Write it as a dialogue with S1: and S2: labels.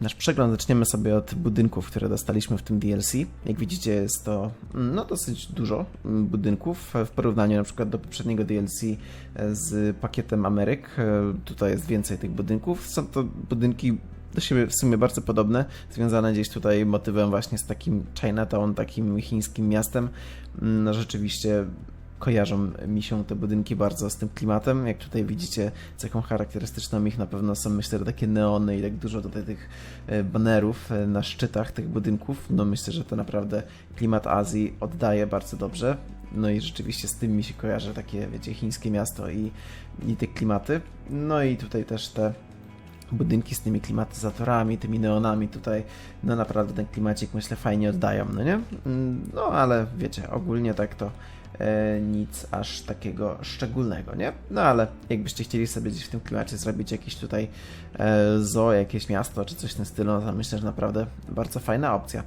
S1: nasz przegląd zaczniemy sobie od budynków, które dostaliśmy w tym DLC. Jak widzicie, jest to mm, no, dosyć dużo mm, budynków w porównaniu na przykład do poprzedniego DLC e, z pakietem Ameryk. E, Tutaj jest więcej tych budynków. Są to budynki do siebie w sumie bardzo podobne, związane gdzieś tutaj motywem właśnie z takim Chinatown, takim chińskim miastem. Mm, No rzeczywiście kojarzą mi się te budynki bardzo z tym klimatem. Jak tutaj widzicie, cechą charakterystyczną ich na pewno są myślę takie neony i tak dużo tutaj tych e, banerów e, na szczytach tych budynków. No myślę, że to naprawdę klimat Azji oddaje bardzo dobrze. No i rzeczywiście z tym mi się kojarzy takie, wiecie, chińskie miasto i, i te klimaty. No i tutaj też te budynki z tymi klimatyzatorami, tymi neonami tutaj, no naprawdę ten klimacik myślę fajnie oddają, no nie? Mm, No ale wiecie, ogólnie tak to e, nic aż takiego szczególnego, nie? No ale jakbyście chcieli sobie gdzieś w tym klimacie zrobić jakieś tutaj e, zoo, jakieś miasto czy coś w tym stylu, no to myślę, że naprawdę bardzo fajna opcja.